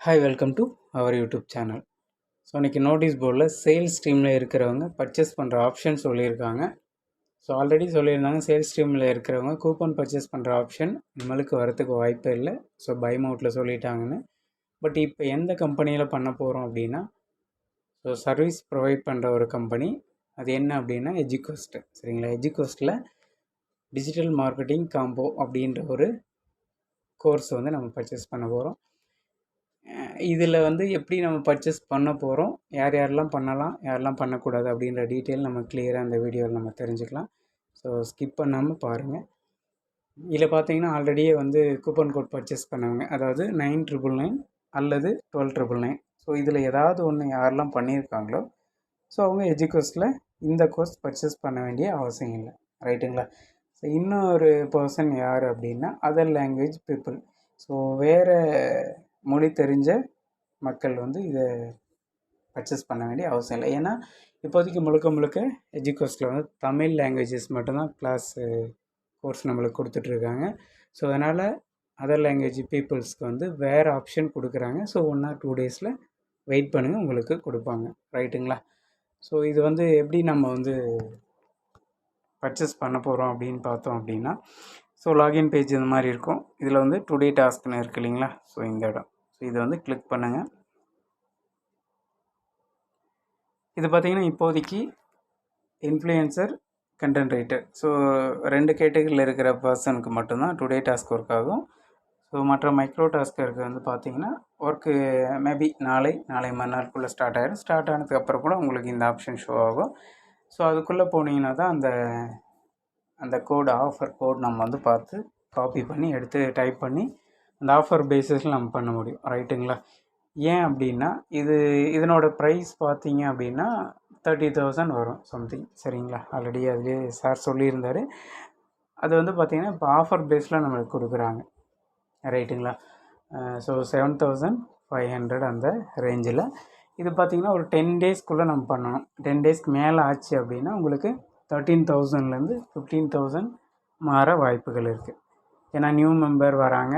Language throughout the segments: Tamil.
Hi welcome to our YouTube channel so இன்றைக்கி நோட்டீஸ் போர்டில் சேல்ஸ் ஸ்ட்ரீமில் இருக்கிறவங்க பர்ச்சேஸ் பண்ணுற ஆப்ஷன் சொல்லியிருக்காங்க. ஸோ ஆல்ரெடி சொல்லியிருந்தாங்க சேல்ஸ் ஸ்ட்ரீமில் இருக்கிறவங்க கூப்பன் பர்ச்சேஸ் பண்ணுற ஆப்ஷன் நம்மளுக்கு வரத்துக்கு வாய்ப்பே இல்லை. ஸோ பை மவுட்டில் சொல்லிட்டாங்கன்னு. பட் இப்போ எந்த கம்பெனியில் பண்ண போகிறோம் அப்படின்னா ஸோ சர்வீஸ் ப்ரொவைட் பண்ணுற ஒரு கம்பெனி அது என்ன அப்படின்னா எஜுகோஸ்ட்டு சரிங்களா? எஜுகோஸ்ட்டில் டிஜிட்டல் மார்க்கெட்டிங் காம்போ அப்படின்ற ஒரு கோர்ஸ் வந்து நம்ம பர்ச்சேஸ் பண்ண போகிறோம் இதில் வந்து எப்படி நம்ம பர்ச்சேஸ் பண்ண போகிறோம் யார் யாரெல்லாம் பண்ணலாம் யாரெல்லாம் பண்ணக்கூடாது அப்படின்ற டீட்டெயில் நம்ம கிளியராக அந்த வீடியோவில் நம்ம தெரிஞ்சுக்கலாம். ஸோ ஸ்கிப் பண்ணாமல் பாருங்கள் இதில் பார்த்தீங்கன்னா ஆல்ரெடியே வந்து கூப்பன் கோட் பர்ச்சேஸ் பண்ணவங்க அதாவது நைன் ட்ரிபிள் நைன் அல்லது டுவெல் ட்ரிபிள் நைன் ஸோ இதில் ஏதாவது ஒன்று யாரெல்லாம் பண்ணியிருக்காங்களோ ஸோ அவங்க எஜுகோஸில் இந்த கோர்ஸ் பர்ச்சேஸ் பண்ண வேண்டிய அவசியம் இல்லை. ரைட்டுங்களா ஸோ இன்னொரு பர்சன் யார் அப்படின்னா அதர் லாங்குவேஜ் பீப்புள் ஸோ வேறு மொழி தெரிஞ்ச மக்கள் வந்து இதை பர்ச்சேஸ் பண்ண வேண்டிய அவசியம் இல்லை. ஏன்னா இப்போதைக்கு முழுக்க முழுக்க எஜுகோஸில் வந்து தமிழ் லாங்குவேஜஸ் மட்டும்தான் கிளாஸ் கோர்ஸ் நம்மளுக்கு கொடுத்துட்ருக்காங்க ஸோ அதனால் அதர் லாங்குவேஜ் பீப்புள்ஸ்க்கு வந்து வேறு ஆப்ஷன் கொடுக்குறாங்க. ஸோ ஒன் ஆர் டூ டேஸில் வெயிட் பண்ணுங்கள் உங்களுக்கு கொடுப்பாங்க. ரைட்டுங்களா ஸோ இது வந்து எப்படி நம்ம வந்து பர்ச்சேஸ் பண்ண போகிறோம் அப்படின்னு பார்த்தோம் அப்படின்னா ஸோ லாகின் பேஜ் இந்த மாதிரி இருக்கும். இதில் வந்து டுடே டாஸ்க்னு இருக்குது இல்லைங்களா? ஸோ இந்த இடம். ஸோ இதை வந்து கிளிக் பண்ணுங்கள் இது பார்த்திங்கன்னா இப்போதைக்கு இன்ஃப்ளூயன்சர் கண்டென்ட் ரைட்டர் ஸோ ரெண்டு கேட்டகரியில் இருக்கிற பர்சனுக்கு மட்டும்தான் டுடே டாஸ்க் ஒர்க் ஆகும். ஸோ மற்ற மைக்ரோ டாஸ்கருக்கு வந்து பார்த்திங்கன்னா ஒர்க்கு மேபி நாளை நாளை மறுநாளுக்குள்ளே ஸ்டார்ட் ஆகிடும் ஸ்டார்ட் ஆனதுக்கப்புறம் கூட உங்களுக்கு இந்த ஆப்ஷன் ஷோ ஆகும். ஸோ அதுக்குள்ளே போனீங்கன்னா தான் அந்த அந்த கோடு ஆஃபர் கோட் நம்ம வந்து பார்த்து காப்பி பண்ணி எடுத்து டைப் பண்ணி அந்த ஆஃபர் பேஸிஸில் நம்ம பண்ண முடியும். ரைட்டுங்களா ஏன் அப்படின்னா இது இதனோட ப்ரைஸ் பார்த்தீங்க அப்படின்னா தேர்ட்டி தௌசண்ட் வரும் சம்திங் சரிங்களா? ஆல்ரெடி அதுலேயே சார் சொல்லியிருந்தார். அது வந்து பார்த்திங்கன்னா இப்போ ஆஃபர் பேஸில் நம்மளுக்கு கொடுக்குறாங்க. ரைட்டுங்களா so seven thousand five hundred அந்த ரேஞ்சில் இது பார்த்திங்கன்னா ஒரு டென் டேஸ்க்குள்ளே நம்ம பண்ணணும். டென் டேஸ்க்கு மேலே ஆச்சு அப்படின்னா உங்களுக்கு தேர்ட்டீன் தௌசண்ட்லேருந்து ஃபிஃப்டீன் தௌசண்ட் மாற வாய்ப்புகள் இருக்குது ஏன்னா நியூ மெம்பர் வராங்க.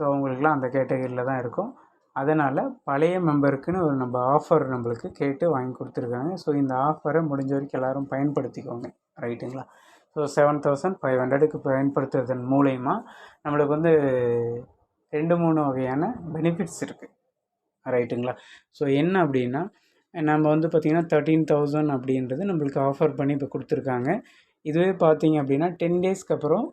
ஸோ அவங்களுக்குலாம் அந்த கேட்டகரியில் தான் இருக்கும். அதனால் பழைய மெம்பருக்குன்னு ஒரு நம்ம ஆஃபர் நம்மளுக்கு கேட்டு வாங்கி கொடுத்துருக்காங்க. ஸோ இந்த ஆஃபரை முடிஞ்ச வரைக்கும் எல்லோரும் பயன்படுத்திக்கோங்க. ரைட்டுங்களா ஸோ செவன் தௌசண்ட் ஃபைவ் ஹண்ட்ரடுக்கு பயன்படுத்துறதன் மூலயமா நம்மளுக்கு வந்து ரெண்டு மூணு வகையான பெனிஃபிட்ஸ் இருக்குது ரைட்டுங்களா ஸோ என்ன அப்படின்னா நம்ம வந்து பார்த்திங்கன்னா தேர்ட்டீன் தௌசண்ட் அப்படின்றது நம்மளுக்கு ஆஃபர் பண்ணி இப்போ கொடுத்துருக்காங்க. இதுவே பார்த்தீங்க அப்படின்னா டென் டேஸ்க்கு அப்புறம்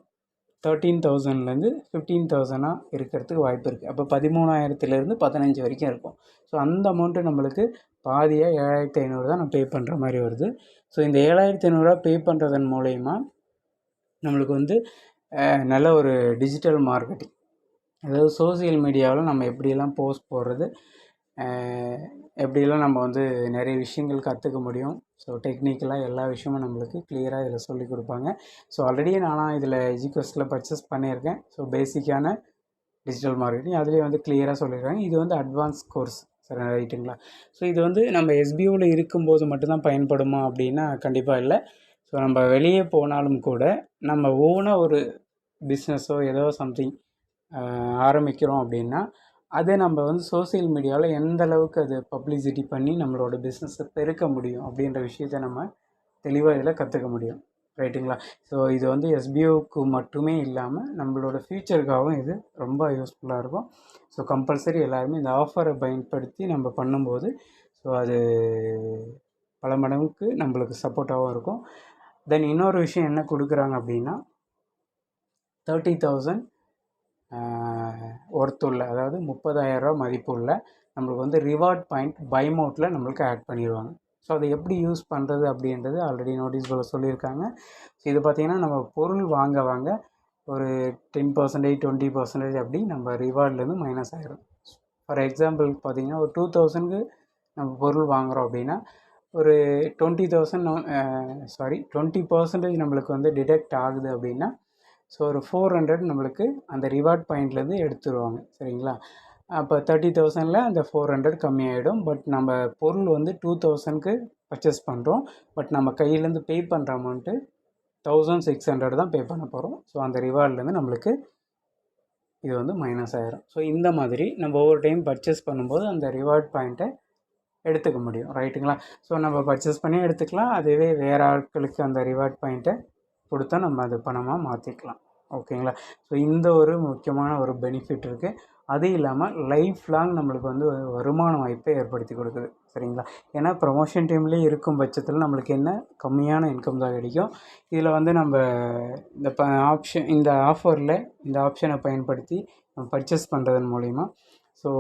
தேர்ட்டீன் தௌசண்ட்லேருந்து ஃபிஃப்டீன் தௌசண்டாக இருக்கிறதுக்கு வாய்ப்பு இருக்குது அப்போ பதிமூணாயிரத்துலேருந்து பதினஞ்சு வரைக்கும் இருக்கும். ஸோ அந்த அமௌண்ட்டு நம்மளுக்கு பாதியாக ஏழாயிரத்தி ஐநூறு தான் நம்ம பே பண்ணுற மாதிரி வருது. ஸோ இந்த ஏழாயிரத்தி ஐநூறுரூவா பே பண்ணுறதன் மூலயமா நம்மளுக்கு வந்து நல்ல ஒரு டிஜிட்டல் மார்க்கெட்டிங் அதாவது சோசியல் மீடியாவில் நம்ம எப்படியெல்லாம் போஸ்ட் போடுறது எப்படியெல்லாம் நம்ம வந்து நிறைய விஷயங்கள் கற்றுக்க முடியும். ஸோ டெக்னிக்கலாக எல்லா விஷயமும் நம்மளுக்கு கிளியராக இதில் சொல்லிக் கொடுப்பாங்க. ஸோ ஆல்ரெடி நானும் இதில் எஜிகோஸில் பர்ச்சேஸ் பண்ணியிருக்கேன். ஸோ பேசிக்கான டிஜிட்டல் மார்க்கெட்டிங் அதுலேயே வந்து கிளியராக சொல்லியிருக்காங்க இது வந்து அட்வான்ஸ் கோர்ஸ் சரி ரைட்டுங்களா? ஸோ இது வந்து நம்ம எஸ்பிஓவில் இருக்கும்போது மட்டும்தான் பயன்படுமா அப்படின்னா கண்டிப்பாக இல்லை. ஸோ நம்ம வெளியே போனாலும் கூட நம்ம ஓனாக ஒரு பிஸ்னஸோ ஏதோ சம்திங் ஆரம்பிக்கிறோம் அப்படின்னா அதை நம்ம வந்து சோசியல் மீடியாவில் எந்த அளவுக்கு அது பப்ளிசிட்டி பண்ணி நம்மளோட பிஸ்னஸை பெருக்க முடியும் அப்படின்ற விஷயத்த நம்ம தெளிவாக இதில் கற்றுக்க முடியும். ரைட்டுங்களா ஸோ இது வந்து எஸ்பிஓக்கு மட்டுமே இல்லாமல் நம்மளோட ஃப்யூச்சருக்காகவும் இது ரொம்ப யூஸ்ஃபுல்லாக இருக்கும். ஸோ கம்பல்சரி எல்லாருமே இந்த ஆஃபரை பயன்படுத்தி நம்ம பண்ணும்போது ஸோ அது பல மடங்குக்கு நம்மளுக்கு சப்போர்ட்டாகவும் இருக்கும். தென் இன்னொரு விஷயம் என்ன கொடுக்குறாங்க அப்படின்னா தேர்ட்டி தௌசண்ட் ஒர்த்துள்ள அதாவது முப்பதாயிரரூவா மதிப்புள்ள நம்மளுக்கு வந்து ரிவார்ட் பாயிண்ட் பை மோட்டில் நம்மளுக்கு ஆட் பண்ணிடுவாங்க. ஸோ அதை எப்படி யூஸ் பண்ணுறது அப்படின்றது ஆல்ரெடி நோட்டீஸ் போல சொல்லியிருக்காங்க. ஸோ இது பார்த்திங்கன்னா நம்ம பொருள் வாங்க வாங்க ஒரு டென் பர்சன்டேஜ் டுவெண்ட்டி பர்சன்டேஜ் அப்படி நம்ம ரிவார்ட்லேருந்து மைனஸ் ஆகிடும் ஃபார் எக்ஸாம்பிள் பார்த்திங்கன்னா ஒரு டூ தௌசண்ட்க்கு நம்ம பொருள் வாங்குகிறோம் அப்படின்னா ஒரு twenty thousand sorry twenty percentage நம்மளுக்கு வந்து டிடெக்ட் ஆகுது அப்படின்னா ஸோ ஒரு ஃபோர் ஹண்ட்ரட் நம்மளுக்கு அந்த ரிவார்ட் பாயிண்ட்லேருந்து எடுத்துருவாங்க. சரிங்களா? அப்போ தேர்ட்டி தௌசண்டில் அந்த ஃபோர் ஹண்ட்ரட் கம்மியாகிடும் பட் நம்ம பொருள் வந்து டூ தௌசண்ட்க்கு பர்ச்சேஸ் பண்ணுறோம் பட் நம்ம கையிலேருந்து பே பண்ணுற அமௌண்ட்டு தௌசண்ட் சிக்ஸ் ஹண்ட்ரட் தான் பே பண்ண போகிறோம் ஸோ அந்த ரிவார்ட்லேருந்து நம்மளுக்கு இது வந்து மைனஸ் ஆகிரும் ஸோ இந்த மாதிரி நம்ம ஒவ்வொரு டைம் பர்ச்சேஸ் பண்ணும்போது அந்த ரிவார்ட் பாயிண்ட்டை எடுத்துக்க முடியும். ரைட்டுங்களா ஸோ நம்ம பர்ச்சேஸ் பண்ணி எடுத்துக்கலாம். அதுவே வேறு ஆட்களுக்கு அந்த ரிவார்ட் பாயிண்ட்டை கொடுத்தா நம்ம அது பணமாக மாற்றிக்கலாம் ஓகேங்களா? ஸோ இந்த ஒரு முக்கியமான ஒரு பெனிஃபிட் இருக்குது அது இல்லாமல் லைஃப் லாங் நம்மளுக்கு வந்து வருமான வாய்ப்பை ஏற்படுத்தி கொடுக்குது. சரிங்களா? ஏன்னா ப்ரொமோஷன் டைம்லேயே இருக்கும் பட்சத்தில் நம்மளுக்கு என்ன? கம்மியான இன்கம் தான் கிடைக்கும். இதில் வந்து நம்ம இந்த ப ஆப்ஷன் இந்த ஆஃபரில் இந்த ஆப்ஷனை பயன்படுத்தி நம்ம பர்ச்சேஸ் பண்ணுறதன் மூலிமா ஸோ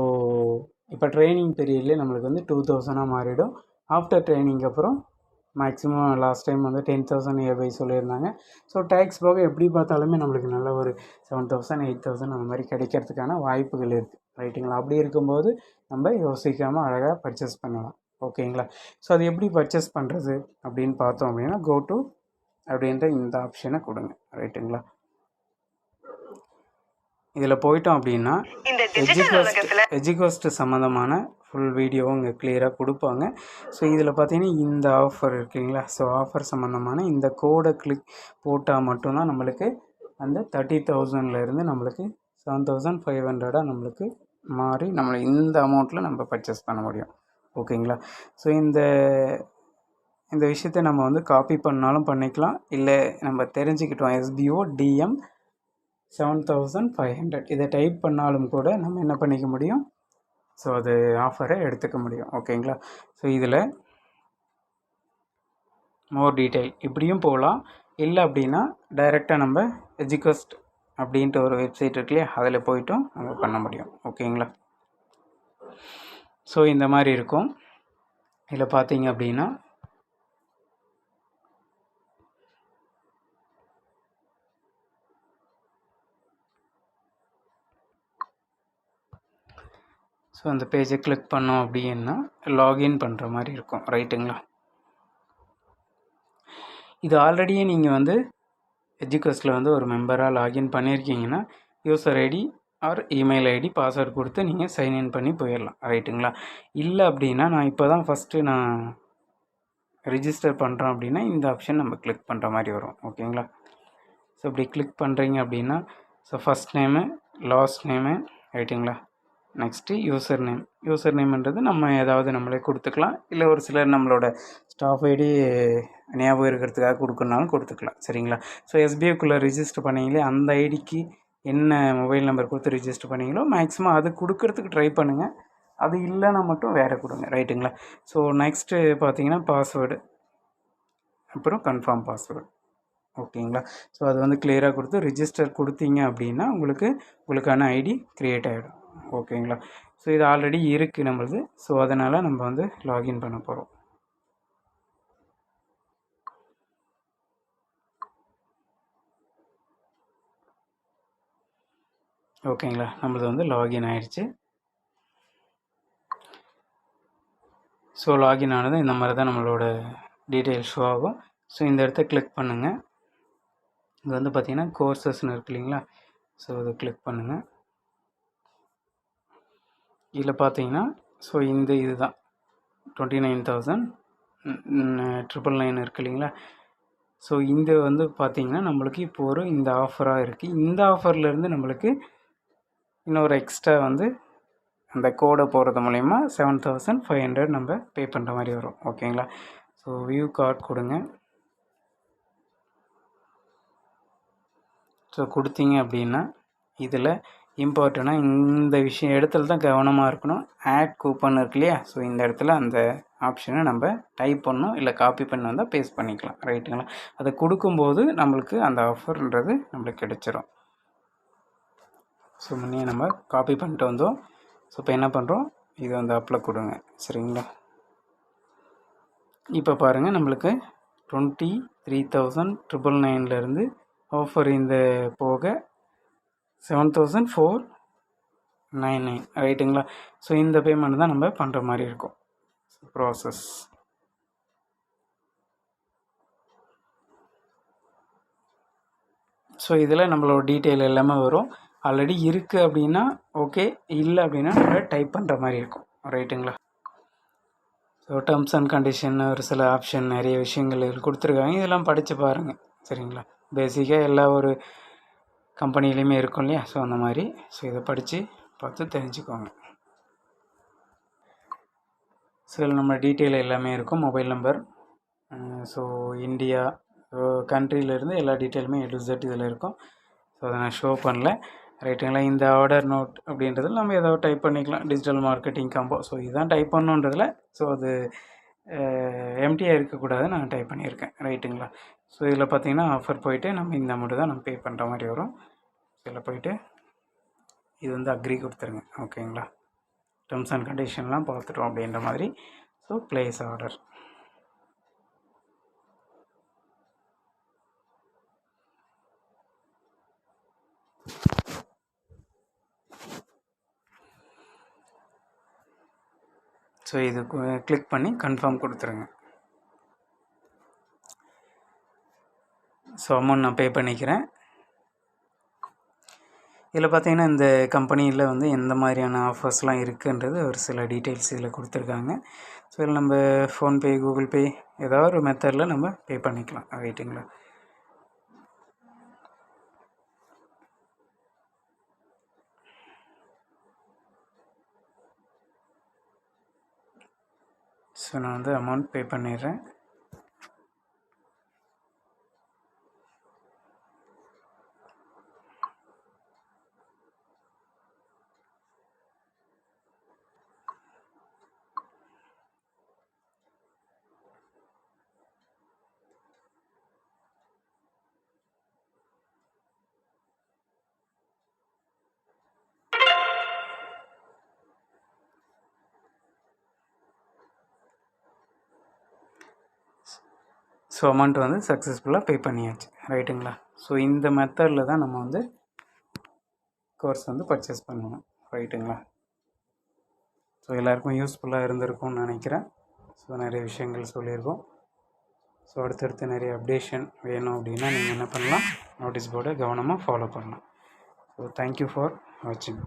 இப்போ ட்ரைனிங் பீரியட்லேயே நம்மளுக்கு வந்து டூ தௌசண்டாக மாறிடும். ஆஃப்டர் ட்ரைனிங்க்கு அப்புறம் மேக்ஸிமம் லாஸ்ட் டைம் வந்து டென் தௌசண்ட் இயர்பை சொல்லியிருந்தாங்க. ஸோ டேக்ஸ் போக எப்படி பார்த்தாலுமே நம்மளுக்கு நல்ல ஒரு செவன் தௌசண்ட் எயிட் தௌசண்ட் அந்த மாதிரி கிடைக்கிறதுக்கான வாய்ப்புகள் இருக்குது ரைட்டுங்களா அப்படி இருக்கும்போது நம்ம யோசிக்காமல் அழகாக பர்ச்சேஸ் பண்ணலாம். ஓகேங்களா ஸோ அது எப்படி பர்ச்சேஸ் பண்ணுறது அப்படின்னு பார்த்தோம் அப்படின்னா கோ டு அப்படின்ற இந்த ஆப்ஷனை கொடுங்க. ரைட்டுங்களா இதில் போயிட்டோம் அப்படின்னா எஜிகோஸ்ட் எஜிகோஸ்ட் சம்மந்தமான ஃபுல் வீடியோவும் இங்கே கிளியராக கொடுப்பாங்க. ஸோ இதில் பார்த்தீங்கன்னா இந்த ஆஃபர் இருக்குங்களா? ஸோ ஆஃபர் சம்மந்தமான இந்த கோடை கிளிக் போட்டால் மட்டும்தான் நம்மளுக்கு அந்த தேர்ட்டி தௌசண்ட்லேருந்து நம்மளுக்கு செவன் தௌசண்ட் ஃபைவ் ஹண்ட்ரடாக நம்மளுக்கு மாறி நம்மளை இந்த அமௌண்ட்டில் நம்ம பர்ச்சேஸ் பண்ண முடியும். ஓகேங்களா? ஸோ இந்த இந்த விஷயத்தை நம்ம வந்து காப்பி பண்ணாலும் பண்ணிக்கலாம். இல்லை நம்ம தெரிஞ்சுக்கிட்டோம் SPO DM seven thousand five hundred இதை டைப் பண்ணாலும் கூட நம்ம என்ன பண்ணிக்க முடியும்? ஸோ அது ஆஃபரை எடுத்துக்க முடியும். ஓகேங்களா ஸோ இதில் மோர் டீட்டெயில் இப்படியும் போகலாம். இல்லை அப்படின்னா டைரெக்டாக நம்ம எஜுகஸ்ட் அப்படின்ட்டு ஒரு வெப்சைட் இருக்கு இல்லையா? அதில் போயிட்டும் நம்ம பண்ண முடியும். ஓகேங்களா ஸோ இந்த மாதிரி இருக்கும். இதில் பார்த்தீங்க அப்படின்னா ஸோ அந்த பேஜை கிளிக் பண்ணோம் அப்படின்னா லாகின் பண்ணுற மாதிரி இருக்கும். ரைட்டுங்களா இது ஆல்ரெடியே நீங்கள் வந்து எஜுகஸ்டில் வந்து ஒரு மெம்பராக login பண்ணியிருக்கீங்கன்னா user ID or email ID password கொடுத்து நீங்கள் சைன்இன் பண்ணி போயிடலாம். ரைட்டுங்களா இல்லை அப்படின்னா நான் இப்போ தான் ஃபஸ்ட்டு நான் ரிஜிஸ்டர் பண்ணுறோம் அப்படின்னா இந்த ஆப்ஷன் நம்ம கிளிக் பண்ணுற மாதிரி வரும். ஓகேங்களா ஸோ இப்படி கிளிக் பண்ணுறீங்க அப்படின்னா so first name last name ரைட்டுங்களா நெக்ஸ்ட்டு யூசர் நேம் யூசர் நேம்ன்றது நம்ம ஏதாவது நம்மளே கொடுத்துக்கலாம். இல்லை ஒரு சிலர் நம்மளோட ஸ்டாஃப் ஐடி ஞாபகம் இருக்கிறதுக்காக கொடுக்கணுனாலும் கொடுத்துக்கலாம். சரிங்களா? ஸோ எஸ்பிஐக்குள்ளே ரிஜிஸ்டர் பண்ணீங்களே அந்த ஐடிக்கு என்ன மொபைல் நம்பர் கொடுத்து ரிஜிஸ்டர் பண்ணீங்களோ மேக்ஸிமம் அது கொடுக்கறதுக்கு ட்ரை பண்ணுங்கள் அது இல்லைன்னா மட்டும் வேறு கொடுங்க. ரைட்டுங்களா ஸோ நெக்ஸ்ட்டு பார்த்தீங்கன்னா பாஸ்வேர்டு அப்புறம் கன்ஃபார்ம் பாஸ்வேர்டு ஓகேங்களா ஸோ அது வந்து கிளியராக கொடுத்து ரிஜிஸ்டர் கொடுத்தீங்க அப்படின்னா உங்களுக்கு உங்களுக்கான ஐடி க்ரியேட் ஆகிடும் ஓகேங்களா? ஸோ இது ஆல்ரெடி இருக்குது நம்மளது. ஸோ அதனால் நம்ம வந்து லாகின் பண்ண போகிறோம் ஓகேங்களா? நம்மளது வந்து லாகின் ஆயிடுச்சு ஸோ லாகின் ஆனது இந்த மாதிரி தான் நம்மளோட டீட்டெயில் ஷோ ஆகும். ஸோ இந்த இடத்த கிளிக் பண்ணுங்கள் இங்கே வந்து பார்த்திங்கன்னா கோர்சஸ்னு இருக்கு இல்லைங்களா? ஸோ இதை கிளிக் பண்ணுங்கள் இதில் பார்த்தீங்கன்னா ஸோ இந்த இது தான் twenty nine thousand triple nine இருக்குது இல்லைங்களா? ஸோ இந்த வந்து பார்த்தீங்கன்னா நம்மளுக்கு இப்போ ஒரு இந்த ஆஃபராக இருக்குது இந்த ஆஃபர்லேருந்து நம்மளுக்கு இன்னொரு எக்ஸ்ட்ரா வந்து அந்த கோடை போகிறது மூலயமா செவன் தௌசண்ட் ஃபைவ் ஹண்ட்ரட் நம்ம பே பண்ணுற மாதிரி வரும். ஓகேங்களா? ஸோ வியூ கார்டு கொடுங்க. ஸோ கொடுத்தீங்க அப்படின்னா இதில் இம்பார்ட்டண்ட்டாக இந்த விஷயம் இடத்துல தான் கவனமாக இருக்கணும். ஆட் கூப்பன் இருக்கு இல்லையா? ஸோ இந்த இடத்துல அந்த ஆப்ஷனை நம்ம டைப் பண்ணணும். இல்லை காப்பி பண்ணி வந்தால் பேஸ்ட் பண்ணிக்கலாம். ரைட்டுங்களா அதை கொடுக்கும்போது நம்மளுக்கு அந்த ஆஃபர்ன்றது நம்மளுக்கு கிடைச்சிரும். ஸோ முன்னே நம்ம காப்பி பண்ணிட்டு வந்தோம். ஸோ இப்போ என்ன பண்ணுறோம் இது வந்து அப்பில் கொடுங்க. சரிங்களா? இப்போ பாருங்கள் நம்மளுக்கு டுவெண்ட்டி த்ரீ தௌசண்ட் ட்ரிபிள் நைன்லேருந்து ஆஃபர் இந்த போக seven thousand four nine nine ரைட்டுங்களா ஸோ இந்த பேமெண்ட் தான் நம்ம பண்ணுற மாதிரி இருக்கும். ப்ராசஸ் ஸோ இதில் நம்மளோட டீட்டெயில் எல்லாமே வரும். ஆல்ரெடி இருக்குது அப்படின்னா ஓகே இல்லை அப்படின்னா நம்ம டைப் பண்ணுற மாதிரி இருக்கும். ரைட்டுங்களா ஸோ டேர்ம்ஸ் அண்ட் கண்டிஷன் ஒரு சில ஆப்ஷன் நிறைய விஷயங்கள் கொடுத்துருக்காங்க. இதெல்லாம் படித்து பாருங்கள் சரிங்களா? பேசிக்காக எல்லா ஒரு கம்பெனிலையுமே இருக்கும் இல்லையா? ஸோ அந்த மாதிரி. ஸோ இதை படித்து பார்த்து தெரிஞ்சுக்கோங்க. ஸோ இதில் நம்ம டீட்டெயில் எல்லாமே இருக்கும். மொபைல் நம்பர் ஸோ இந்தியா கண்ட்ரியிலேருந்து எல்லா டீட்டெயிலுமே எ இதில் இருக்கும். ஸோ அதை நான் ஷோ பண்ணல. ரைட்டுங்களா இந்த ஆர்டர் நோட் அப்படின்றதில் நம்ம ஏதாவது டைப் பண்ணிக்கலாம். டிஜிட்டல் மார்க்கெட்டிங் காம்போ ஸோ இதுதான் டைப் பண்ணுன்றதில். ஸோ அது எம்டியாக இருக்கக்கூடாது நான் டைப் பண்ணியிருக்கேன். ரைட்டுங்களா ஸோ இதில் பார்த்தீங்கன்னா ஆஃபர் போயிட்டு நம்ம இந்த அமௌண்ட்டு தான் நம்ம பே பண்ணுற மாதிரி வரும். இதில் போயிட்டு இது வந்து அக்ரி கொடுத்துருங்க. ஓகேங்களா டேர்ம்ஸ் அண்ட் கண்டிஷன்லாம் பார்த்துட்டோம் அப்படின்ற மாதிரி. ஸோ ப்ளேஸ் ஆர்டர் ஸோ இது கிளிக் பண்ணி கன்ஃபார்ம் கொடுத்துருங்க. ஸோ அமௌண்ட் நான் பே பண்ணிக்கிறேன். இதில் பார்த்தீங்கன்னா இந்த கம்பெனியில் வந்து எந்த மாதிரியான ஆஃபர்ஸ்லாம் இருக்குன்றது ஒரு சில டீட்டெயில்ஸ் இதில் கொடுத்துருக்காங்க. ஸோ இதில் நம்ம ஃபோன்பே கூகுள் பே ஏதாவது ஒரு மெத்தடில் நம்ம பே பண்ணிக்கலாம். ரைட்டுங்களா ஸோ நான் வந்து அமௌண்ட் பே பண்ணிடுறேன். ஸோ அமௌண்ட் வந்து சக்ஸஸ்ஃபுல்லாக பே பண்ணியாச்சு. ரைட்டுங்களா ஸோ இந்த மெத்தடில் தான் நம்ம வந்து கோர்ஸ் வந்து பர்ச்சேஸ் பண்ணணும். ரைட்டுங்களா ஸோ எல்லாருக்கும் யூஸ்ஃபுல்லாக இருந்திருக்கும்னு நினைக்கிறேன். ஸோ நிறைய விஷயங்கள் சொல்லியிருக்கோம். ஸோ அடுத்தடுத்து நிறைய அப்டேஷன் வேணும் அப்படின்னா நீங்கள் என்ன பண்ணலாம்? நோட்டீஸ் போர்டை கவனமாக ஃபாலோ பண்ணலாம். ஸோ தேங்க்யூ ஃபார் வாட்சிங்